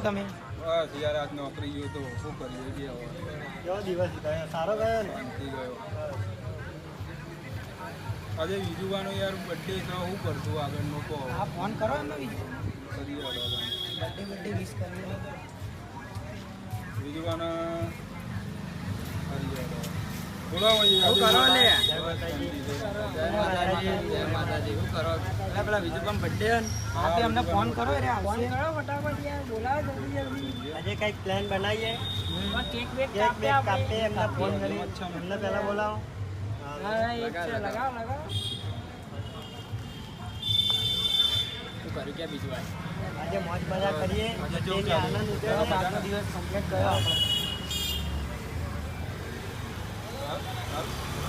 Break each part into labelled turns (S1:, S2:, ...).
S1: તમે?
S2: બસ યાર આજ નોકરી ગયો તો શું કર્યું કે હવે.
S3: કેવો દિવસ ગયો સારો ગયો ને?
S2: શાંતિ ગયો. આજે વિજુવાનો યાર બર્થડે છે શું કરશું આગળનો કહો
S1: આ ફોન કરો એમને બીજું
S2: કરી.
S1: બર્થડે બર્થડે વિશ કરી
S2: વિજુવાના
S1: કરો લે?
S2: જય માતાજી.
S1: જય માતાજી જય માતાજી. શું કરો? એટલે પેલા બીજું પણ બર્થડે હા તે અમને ફોન કરો રે ફોન કરો ફટાફટ યાર બોલાવો જલ્દી જલ્દી.
S3: આજે કંઈક પ્લાન બનાવીએ. એમને ફોન કરી. એમને પહેલા બોલાવો.
S1: કર્યું? કે બીજું
S3: આજે મોજ મજા કરીએ. આનંદ
S1: આ
S3: ઉઠાવીએ.
S1: દિવસ કમ્પ્લીટ કર્યો આપણો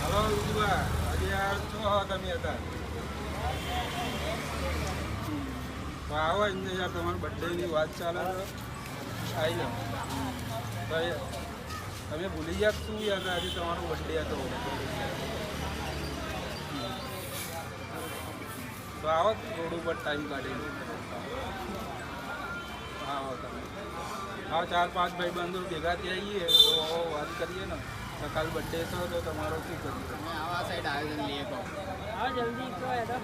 S2: હાલો વિજુભા આજે યાર શું હો તમે હતા તો યાર, તમારી બર્થડેની વાત ચાલે છે. આવી તો તમે ભૂલી ગયા શું યાર આજે તમારો બર્થડે હતો? તો આવો રોડ ઉપર ટાઈમ કાઢીને. આવો તમે. આવો ચાર પાંચ ભાઈ બંધો ભેગા થઈ આવીએ તો વાત કરીએ ને. સકાલ કાલ બર્થડે છે તો તમારો શું કરીએ?
S1: આવા સાઈડ આયોજન લઈએ જલ્દી કહો એટલે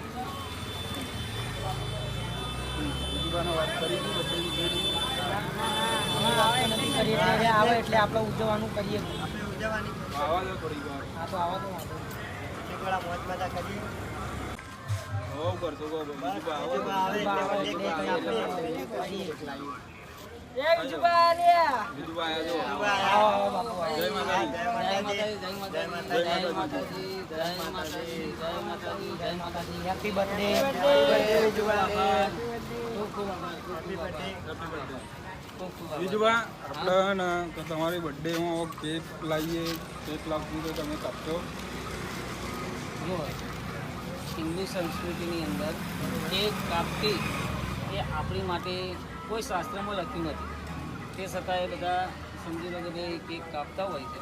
S1: આવે એટલે આપણે ઉજવવાનું કરીએ. હા તો આવા તો વાંધો
S2: કરશો
S1: હેપી બર્થડે
S3: birthday,
S1: ખૂબ ખૂબ આભાર.
S3: હેપી બર્થડે
S2: હેપી બર્થડે
S1: ખૂબ ખૂબ આભાર.
S2: બીજું આપણે તમારી બર્થડેમાં કેક લાવીએ કેક લાવશું તો તમે કાપશો
S1: હિન્દુ સંસ્કૃતિની અંદર કેક કાપવી એ આપણી માટે કોઈ શાસ્ત્રમાં લખ્યું નથી. તે છતાં એ બધા સમજી લો કે ભાઈ કેક કાપતા હોય છે.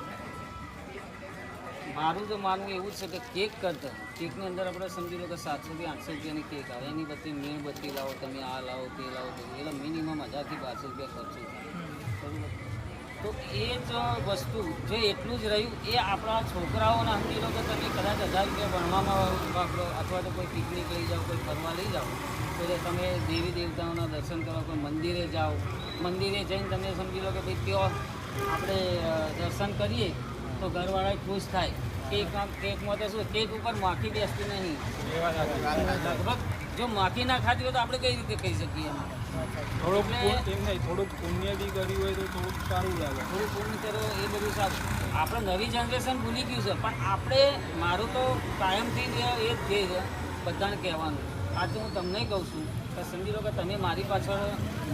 S1: મારું તો માનવું એવું છે કે કેક કરતા, કેકની અંદર આપણે સમજી લો કે સાતસોથી આઠસો રૂપિયાની કેક આવે. એની બધી મીણબત્તી લાવો, તમે આ લાવો, તે લાવો એટલે મિનિમમ હજારથી બારસો રૂપિયા ખર્ચો થાય. તો એ જ વસ્તુ જો એટલું જ રહ્યું એ આપણા છોકરાઓને સમજી લો કે તમે કદાચ હજાર રૂપિયા ભણવામાં વાપરો અથવા તો કોઈ પિકનિક લઈ જાઓ કોઈ ફરવા લઈ જાઓ તો જે તમે દેવી દેવતાઓના દર્શન કરો કોઈ મંદિરે જાઓ મંદિરે જઈને તમે સમજી લો કે ભાઈ ત્યાં આપણે દર્શન કરીએ તો ઘરવાળા ખુશ થાય. કેક કેકમાં તો શું કેક ઉપર માખી બેસતી નહીં. લગભગ જો માખી ના ખાતી હોય તો આપણે કઈ રીતે કહી શકીએ એમ?
S2: થોડુંક એમ નહીં, થોડુંક પુણ્ય બી કર્યું હોય તો થોડુંક સારું લાગે.
S1: થોડું પૂર્ણ કરો એ બધું સારું. આપણે નવી જનરેશન ભૂલી ગયું છે, પણ આપણે, મારું તો કાયમથી એ જ છે, બધાને કહેવાનું. આજે હું તમને કહું છું કે સમજી લો કે તમે મારી પાછળ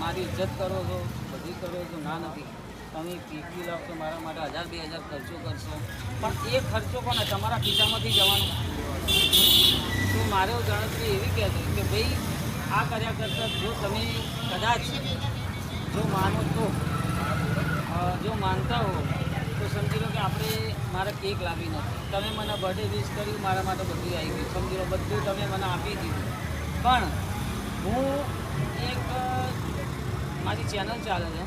S1: મારી ઇજ્જત કરો છો, બધી કરો છો, ના નથી. તમે પીપી લાવ તો મારા માટે હજાર બે હજાર ખર્ચો કરશો. પણ એ ખર્ચો પણ તમારા ખિસ્સામાંથી જવાનો. તો મારે ગણતરી એવી કહે કે ભાઈ આ કર્યા કરતાં જો તમે કદાચ જો માનો તો જો માનતા હો, તો સમજી લો કે આપણે મારે કેક લાવી નથી. તમે મને બર્થડે વિશ કર્યું, મારા માટે બધું આવી ગયું. સમજી લો, બધું તમે મને આપી દીધું. પણ હું એક મારી ચેનલ ચાલે છે,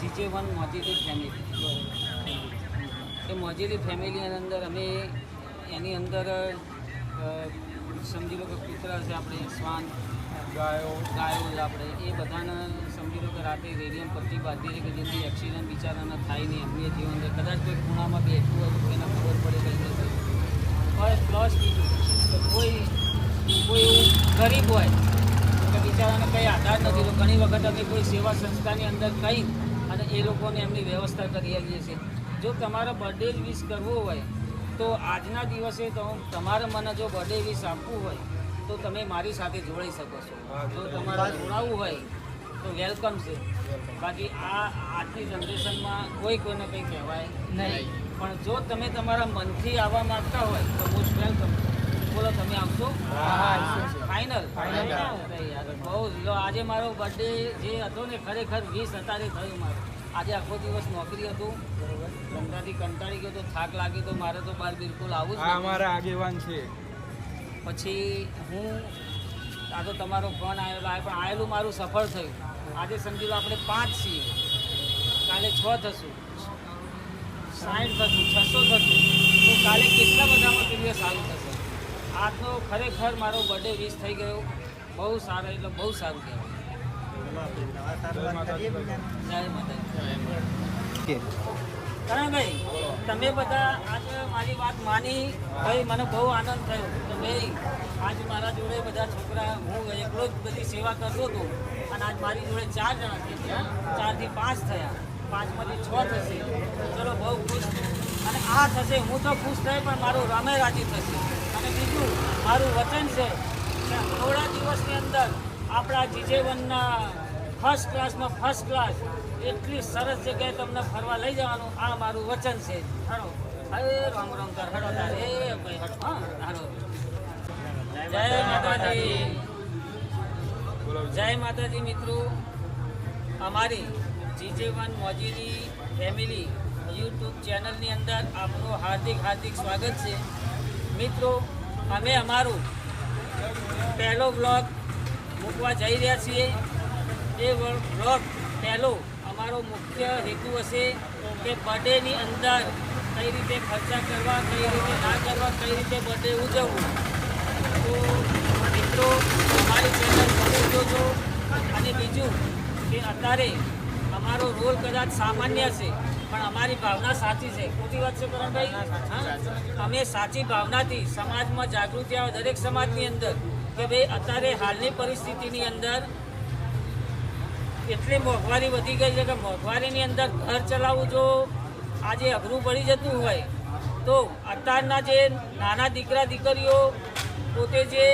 S1: જીજે વન મોજીલી ફેમિલી એ મોજીલી ફેમિલીની અંદર અમે એની અંદર સમજી લો કે કૂતરા છે, આપણે શ્વાન.
S2: ગાયો
S1: ગાયો આપણે. એ બધાને સમજી લો કે રાતે રેડિયમ પટ્ટી બાંધી કે જેથી એક્સિડન્ટ બિચારાને થાય નહીં. એમની જીવન અંદર કદાચ કોઈ ખૂણામાં બેઠું હોય તો એને ખબર પડે કંઈ નથી પ્લસ પ્લસ બીજું કોઈ કોઈ એવું ગરીબ હોય કે બિચારાને કંઈ આધાર નથી. તો ઘણી વખત અમે કોઈ સેવા સંસ્થાની અંદર કહી અને એ લોકોને એમની વ્યવસ્થા કરી આવીએ છીએ. જો તમારે બર્થડે વિશ કરવો હોય તો આજના દિવસે તો તમારે મને જો બર્થડે વિશ આપવું હોય તો તમે મારી સાથે જોડાઈ શકો છો. જો તમારે જોડાવવું હોય તો વેલકમ છે. બાકી આ આજની જનરેશનમાં કોઈ કોઈને કંઈ કહેવાય નહીં. પણ જો તમે તમારા મનથી આવવા માંગતા હોય તો મોસ્ટ વેલકમ બોલો તમે આવશો? ફાઇનલ ફાઇનલ બહુ જો. આજે મારો બર્થડે જે હતો ને ખરેખર વીસ અત્યારે થયું મારું. આજે આખો દિવસ નોકરી હતું. ધંધાથી કંટાળી ગયો તો થાક લાગ્યો તો મારે તો બહાર બિલકુલ આવું જ.
S2: અમારા આગેવાન છે.
S1: પછી હું આ તો તમારો ફોન આવેલો આ પણ આવેલું મારું સફળ થયું. આજે સમજી લો આપણે પાંચ છીએ. કાલે છ થશું. સાઠ થશું છસો થશું. તો કાલે કેટલા બધામાં પીરિયડ સારું થશે? આજનો ખરેખર મારો બર્થડે વીસ થઈ ગયો. બહુ સારો એટલે બહુ સારું કહેવાય. કરણભાઈ તમે બધા આજે મારી વાત માની. ભાઈ, મને બહુ આનંદ થયો કે ભાઈ, આજ મારા જોડે બધા છોકરા, હું એકલો જ બધી સેવા કરતો હતો. અને આજ મારી જોડે ચાર જણા થઈ ચારથી પાંચ થયા. પાંચમાંથી છ થશે. ચલો, બહુ ખુશ અને આ થશે. હું તો ખુશ થઈ, પણ મારું રમે રાજી થશે. અને બીજું, મારું વચન છે થોડા દિવસની અંદર આપણા જીજેવનના ફર્સ્ટ ક્લાસમાં ફર્સ્ટ ક્લાસ એટલી સરસ જગ્યાએ તમને ફરવા લઈ જવાનું. આ મારું વચન છે. અરે રામ રામ કર હડો તારે જય માતાજી જય માતાજી મિત્રો. અમારી જીજે વન મોજીની ફેમિલી યુટ્યુબ ચેનલની અંદર આપનું હાર્દિક હાર્દિક સ્વાગત છે. મિત્રો, અમે અમારું પહેલો વ્લોગ મૂકવા જઈ રહ્યા છીએ. એ વ્લોગ પહેલો અમારો મુખ્ય હેતુ હશે કે બર્થડેની અંદર કઈ રીતે ખર્ચા કરવા કઈ રીતે ના કરવા કઈ રીતે બર્થડે ઉજવવું. તો મિત્રો અમારી ચેનલ જોજો. અને બીજું કે અત્યારે અમારો રોલ કદાચ સામાન્ય છે પણ અમારી ભાવના સાચી છે. ખોટી વાત છે કરણભાઈ? અમે સાચી ભાવનાથી સમાજમાં જાગૃતિ આવે દરેક સમાજની અંદર કે ભાઈ અત્યારે હાલની પરિસ્થિતિની અંદર એટલી મોંઘવારી વધી ગઈ છે કે મોંઘવારીની અંદર ઘર ચલાવવું જો આજે અઘરું પડી જતું હોય, તો અત્યારના જે નાના દીકરા દીકરીઓ પોતે જે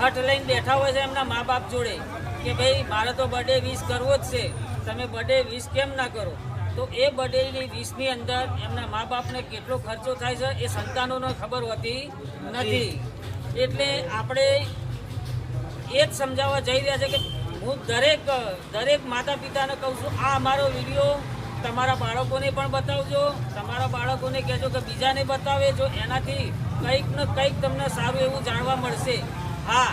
S1: હઠ લઈને બેઠા હોય છે એમના મા બાપ જોડે, કે ભાઈ મારે તો બર્થડે વિશ કરવો જ છે, તમે બર્થડે વિશ કેમ ના કરો? તો એ બર્થડેની વિશની અંદર એમના મા બાપને કેટલો ખર્ચો થાય છે એ સંતાનોને ખબર હોતી નથી. એટલે આપણે એ જ સમજાવવા જઈ રહ્યા છે કે હું દરેક દરેક માતા પિતાને કહું છું, આ અમારો વીડિયો તમારા બાળકોને પણ બતાવજો. તમારા બાળકોને કહેજો કે બીજાને બતાવે જો એનાથી કંઈક ને કંઈક તમને સારું એવું જાણવા મળશે. હા,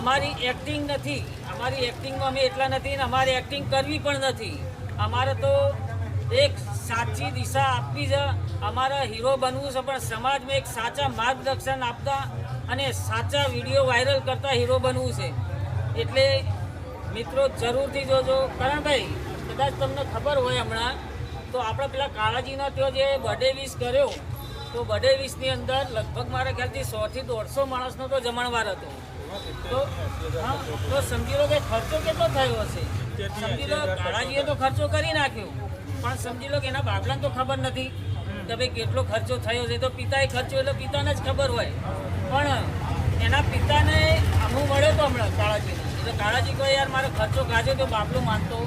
S1: અમારી એક્ટિંગ નથી. અમારી એક્ટિંગમાં અમે એટલા નથી ને અમારે એક્ટિંગ કરવી પણ નથી. અમારે તો એક સાચી દિશા આપવી છે અમારા હીરો બનવું છે, પણ સમાજમાં એક સાચા માર્ગદર્શન આપતા અને સાચા વીડિયો વાયરલ કરતા હીરો બનવું છે. એટલે મિત્રો જરૂરથી જોજો. કરણભાઈ કદાચ તમને ખબર હોય હમણાં તો આપણે પેલા કાળાજીનો ત્યાં જે બર્થડે વિશ કર્યો તો બર્થડે વિશની અંદર લગભગ મારા ખ્યાલથી સોથી દોઢસો માણસનો તો જમણવાર હતો. તો હા, તો સમજી લો કે ખર્ચો કેટલો થયો હશે. સમજી લો કાળાજીએ તો ખર્ચો કરી નાખ્યો. પણ સમજી લો કે એના બાપલાને તો ખબર નથી કે ભાઈ કેટલો ખર્ચો થયો છે. તો પિતાએ ખર્ચો એટલે પિતાને જ ખબર હોય. પણ એના પિતાને આમ મળ્યો તો હમણાં કાળાજીને. એટલે કાળાજી કહે યાર મારે ખર્ચો કાઢ્યો તો બાપલો માનતો.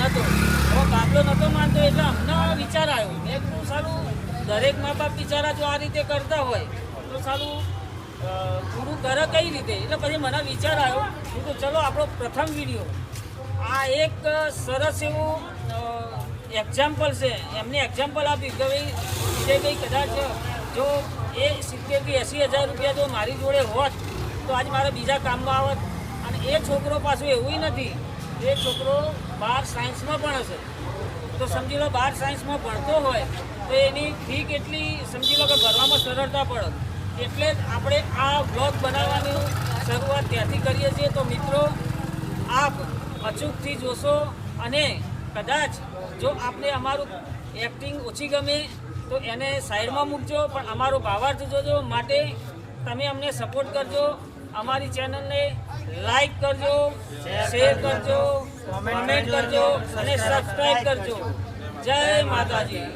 S1: નતો. હવે બાપલો નહોતો માનતો એટલે અમને વિચાર આવ્યો. મેં કીધું સારું દરેક મા બાપ બિચારા જો આ રીતે કરતા હોય, તો સારું પૂરું કરે કઈ રીતે? એટલે પછી મને વિચાર આવ્યો. હું તો ચલો, આપણો પ્રથમ વીડિયો. આ એક સરસ એવું એક્ઝામ્પલ છે. એમને એક્ઝામ્પલ આપ્યું કે ભાઈ વિજયભાઈ કદાચ જો એ સિત્તેરથી એંસી હજાર રૂપિયા જો મારી જોડે હોત, તો આજ મારે બીજા કામમાં આવત. અને એ છોકરો પાછું એવું નથી. એ છોકરો બાર સાયન્સમાં પણ હશે તો સમજી લો બાર સાયન્સમાં ભણતો હોય, તો એની ફી કેટલી સમજી લો કે ભરવામાં સરળતા પડે. એટલે જ આપણે આ બ્લોગ બનાવવાની શરૂઆત ત્યાંથી કરીએ છીએ. તો મિત્રો, આપ અચૂકથી જોશો અને કદાચ જો આપને અમારું એક્ટિંગ ઓછી ગમે, તો એને સાઈડમાં મૂકજો, પણ અમારો ભાવાર્થ જોજો. માટે તમે અમને સપોર્ટ કરજો. અમારી ચેનલને લાઈક કરજો શેર કરજો કોમેન્ટ કરજો અને સબસ્ક્રાઈબ કરજો. જય માતાજી.